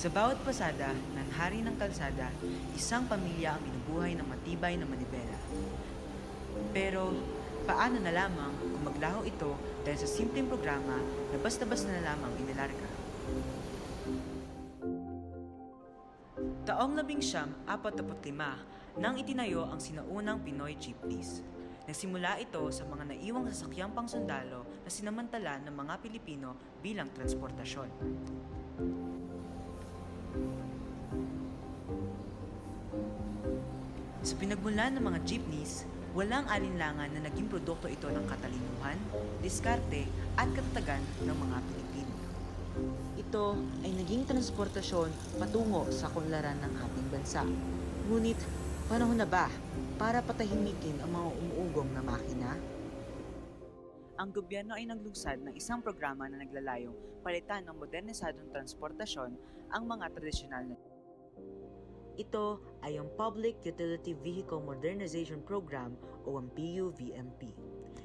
Sa bawat pasada ng hari ng kalsada, isang pamilya ang binubuhay ng matibay na manibela. Pero, paano na lamang kung maglaho ito dahil sa simpleng programa na basta-basta na lamang inilarga? Taong labing siyam, nang itinayo ang sinaunang Pinoy jeepneys. Nagsimula ito sa mga naiwang sasakyang pangsundalo na sinamantala ng mga Pilipino bilang transportasyon. Sa pinagmulan ng mga jeepneys, walang alinlangan na naging produkto ito ng katalinuhan, diskarte at katatagan ng mga Pilipino. Ito ay naging transportasyon patungo sa kunlaran ng ating bansa. Ngunit, panahon na ba para patahimikin ang mga umuugong na makina? Ang gobyerno ay naglunsad ng isang programa na naglalayong palitan ng modernisadong transportasyon ang mga tradisyonal na ito ay ang Public Utility Vehicle Modernization Program o ang PUVMP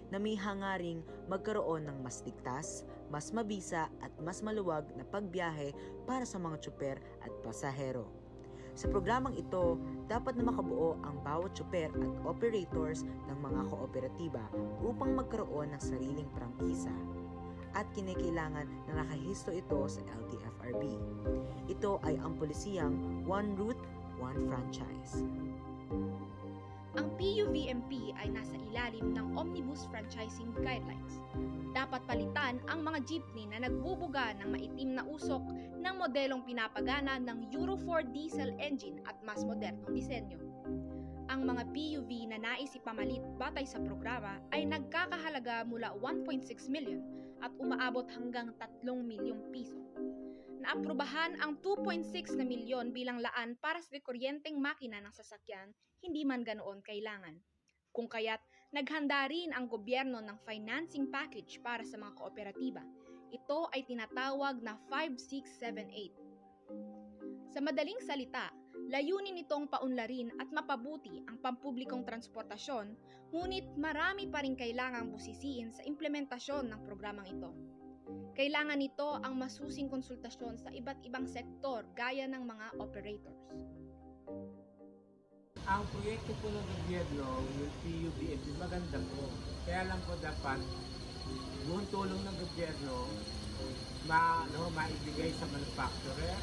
na may hangaring magkaroon ng mas ligtas, mas mabisa at mas maluwag na pagbiyahe para sa mga tsuper at pasahero. Sa programang ito, dapat na makabuo ang bawat tsuper at operators ng mga kooperatiba upang magkaroon ng sariling prangkisa at kinakailangan na nakahisto ito sa LTFRB. Ito ay ang polisiyang One Route, One Franchise. Ang PUVMP ay nasa ilalim ng Omnibus Franchising Guidelines. Dapat palitan ang mga jeepney na nagbubuga ng maitim na usok ng modelong pinapagana ng Euro 4 diesel engine at mas modernong disenyo. Ang mga PUV na nais ipamalit batay sa programa ay nagkakahalaga mula 1.6 million at umaabot hanggang 3 milyong piso. Naaprubahan ang 2.6 na milyon bilang laan para sa kuryenteng makina ng sasakyan, hindi man ganoon kailangan. Kung kaya't naghanda rin ang gobyerno ng financing package para sa mga kooperatiba. Ito ay tinatawag na 5678. Sa madaling salita, layunin nitong paunlarin at mapabuti ang pampublikong transportasyon, ngunit marami pa rin kailangang busisiin sa implementasyon ng programang ito. Kailangan nito ang masusing konsultasyon sa iba't ibang sektor gaya ng mga operators. Ang proyekto po ng gobyerno, yung PUBF, maganda po. Kaya lang po dapat yung tulong ng gobyerno ma, no, maibigay sa manufacturer,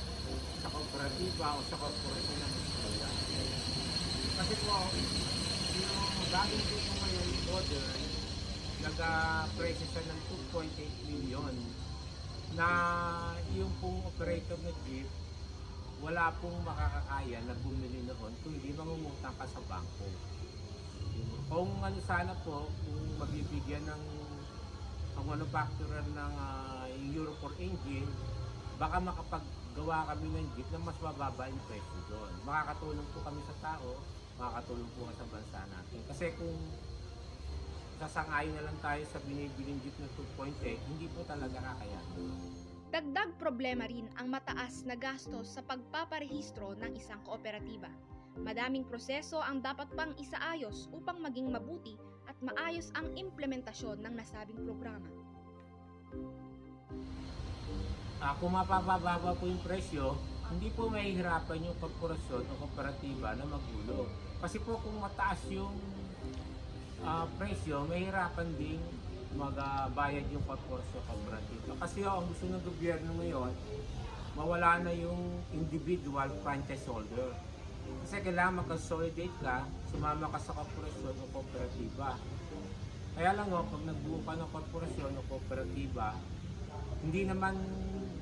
sa kooperatiba o sa korporasyon ng. Kasi po, yung bagong po ngayon, order, nag-presyo siya ng 2.8 million na yung pong operator ng jeep wala pong makakakaya na bumili noon kung hindi mangungutang ka sa bangko. Kung ano sana po, kung mabibigyan ng ang manufacturer ng uh, Euro 4 engine, baka makapaggawa kami ng jeep na mas mababa yung presyo doon. Makakatulong po kami sa tao, makakatulong po sa bansa natin. Kasi kung sasangayon na lang tayo sa binibiling jeep na 2.8, hindi po talaga kakayanin. Dagdag problema rin ang mataas na gastos sa pagpaparehistro ng isang kooperatiba. Madaming proseso ang dapat pang isaayos upang maging mabuti at maayos ang implementasyon ng nasabing programa. Ah, kung mapapababa po yung presyo, hindi po mahihirapan yung korporasyon o kooperatiba na magulo. Kasi po kung mataas yung ah, presyo, mahirapan din magbayad yung korporasyon o kooperatiba. Kasi oh, ang gusto ng gobyerno ngayon, mawala na yung individual franchise holder. Kasi kailangan mag-consolidate ka, sumama ka sa korporasyon o kooperatiba. Kaya lang oh, pag nagbuo ka ng korporasyon o kooperatiba, hindi naman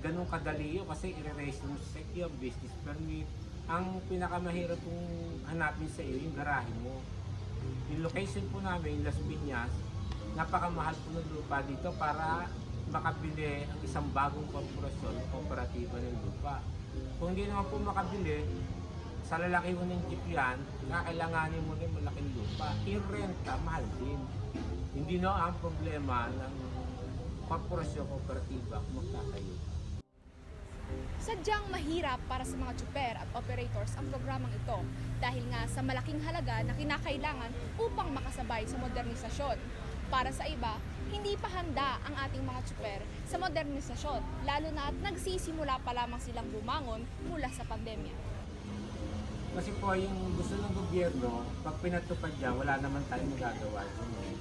ganun kadali yun kasi i-raise mo sa business permit. Ang pinakamahirap kung hanapin sa iyo yung garahe mo. Yung location po namin, Las Piñas, napakamahal po ng lupa dito para makabili ang isang bagong korporasyon kooperatiba ng lupa. Kung hindi naman po makabili, sa lalaki mo ng jeep yan, kakailanganin mo rin malaking lupa. Yung renta, mahal din. Hindi na ang problema ng korporasyon kooperatiba kung magtatayo. Sadyang mahirap para sa mga tsuper at operators ang programang ito dahil nga sa malaking halaga na kinakailangan upang makasabay sa modernisasyon. Para sa iba, hindi pa handa ang ating mga tsuper sa modernisasyon, lalo na at nagsisimula pa lamang silang bumangon mula sa pandemya. Kasi po yung gusto ng gobyerno, pag pinatupad niya, wala naman tayong magagawa.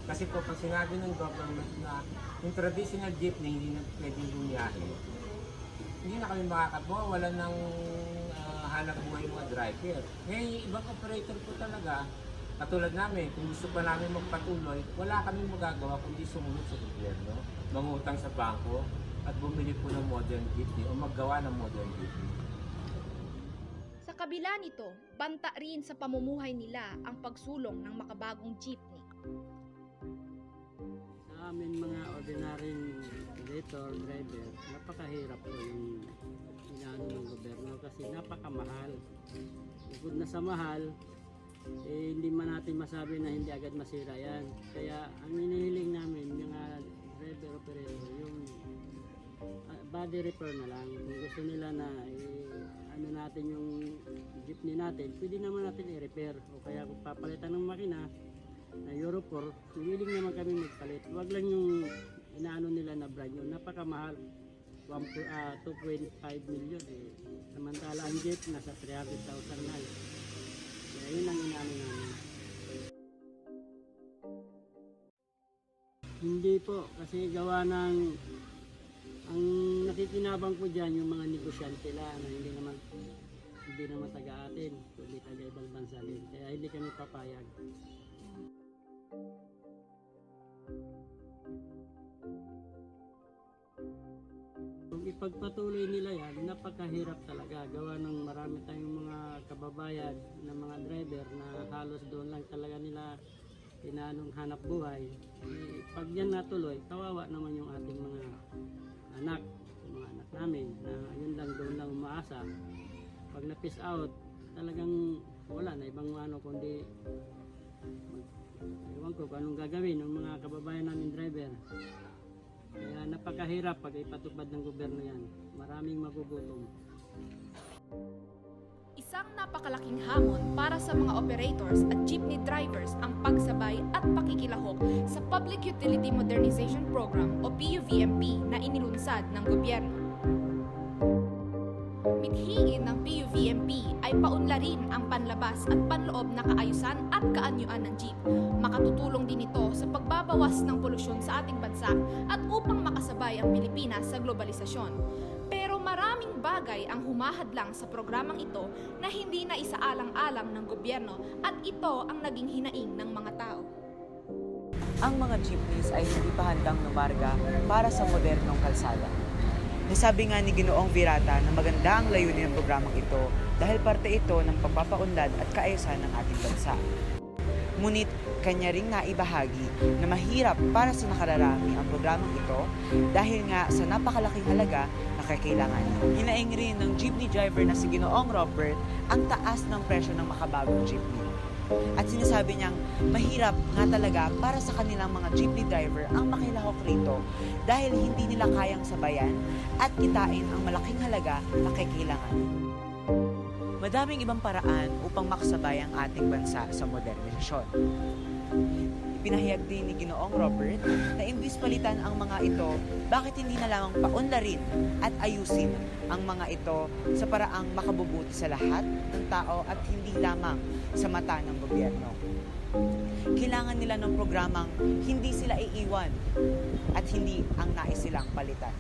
Kasi po pag sinabi ng government na yung traditional jeepney hindi na pwedeng bumiyahe, hindi na kami makakatuwa, wala nang ah, hanap buhay mga driver. Ngayon yung ibang operator po talaga, katulad namin, kung gusto pa namin magpatuloy, wala kami magagawa kundi sumunod sa gobyerno, mangutang sa bangko, at bumili po ng modern jeepney o maggawa ng modern jeepney. Sa kabila nito, banta rin sa pamumuhay nila ang pagsulong ng makabagong jeepney. Sa amin mga ordinaryong operator, driver, napakahirap po yung inaano ng gobyerno kasi napakamahal. Bukod na sa mahal, eh, hindi man natin masabi na hindi agad masira yan. Kaya ang inihiling namin, mga driver operator, yung ah, body repair na lang. Kung gusto nila na eh, ano natin yung jeepney natin, pwede naman natin i-repair. O kaya kung papalitan ng makina, na Euro 4, willing naman kami magpalit. Huwag lang yung inaano nila na brand new, napakamahal. 1, po- ah, 2.5 million eh. Samantala ang jet nasa 300,000 na eh. Kaya yun ang inaano namin. Hindi po, kasi gawa ng ang nakikinabang ko dyan yung mga negosyante lang na hindi naman hindi naman taga atin, kundi taga ibang bansa din. Kaya hindi kami papayag. Ipagpatuloy nila yan, napakahirap talaga. Gawa ng marami tayong mga kababayan na mga driver na halos doon lang talaga nila tinanong hanap buhay. Eh, pag yan natuloy, kawawa naman yung ating mga anak, mga anak namin na yun lang doon lang umaasa. Pag na-piss out, talagang wala na ibang ano kundi ewan ko kung anong gagawin ng mga kababayan namin driver. Kaya napakahirap pag ipatupad ng gobyerno yan. Maraming magugutom. Isang napakalaking hamon para sa mga operators at jeepney drivers ang pagsabay at pakikilahok sa Public Utility Modernization Program o PUVMP na inilunsad ng gobyerno. Mithiin ng PUVMP ay paunlarin ang panlabas at panloob na kaayusan at kaanyuan ng jeep. Makatutulong din ito sa pagbabawas ng polusyon sa ating bansa at upang makasabay ang Pilipinas sa globalisasyon. Pero maraming bagay ang humahadlang sa programang ito na hindi na isaalang-alang ng gobyerno at ito ang naging hinaing ng mga tao. Ang mga jeepneys ay hindi pa handang numarga para sa modernong kalsada. Nasabi nga ni Ginoong Virata na maganda ang layunin ng programang ito dahil parte ito ng pagpapaunlad at kaayusan ng ating bansa. Ngunit kanya ring naibahagi na mahirap para sa nakararami ang programang ito dahil nga sa napakalaking halaga na kakailangan. Hinaing rin ng jeepney driver na si Ginoong Robert ang taas ng presyo ng makabagong jeepney. At sinasabi niyang mahirap nga talaga para sa kanilang mga jeepney driver ang makilahok rito dahil hindi nila kayang sabayan at kitain ang malaking halaga na kailangan. Madaming ibang paraan upang makasabay ang ating bansa sa modernisasyon. Ipinahayag din ni Ginoong Robert na imbis palitan ang mga ito, bakit hindi na lamang paunlarin at ayusin ang mga ito sa paraang makabubuti sa lahat ng tao at hindi lamang sa mata ng gobyerno. Kailangan nila ng programang hindi sila iiwan at hindi ang nais silang palitan.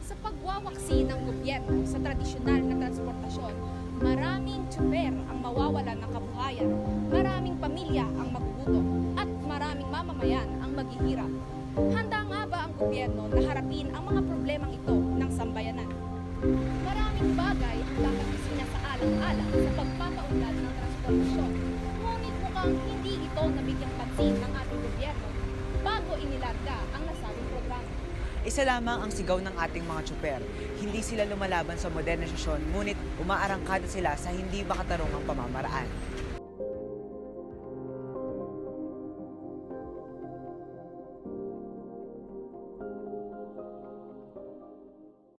Sa pagwawaksi ng gobyerno sa tradisyonal na transportasyon, maraming tsuper ang mawawalan ng kabuhayan, maraming pamilya ang magugutom, at mamamayan ang maghihirap. Handa nga ba ang gobyerno na harapin ang mga problemang ito ng sambayanan? Maraming bagay ang dapat isinasaalang-alang sa pagpapaunlad ng transportasyon. Ngunit mukhang hindi ito nabigyang pansin ng ating gobyerno bago inilarga ang nasabing programa. Isa lamang ang sigaw ng ating mga tsuper. Hindi sila lumalaban sa modernisasyon, ngunit umaarangkada sila sa hindi makatarungang pamamaraan.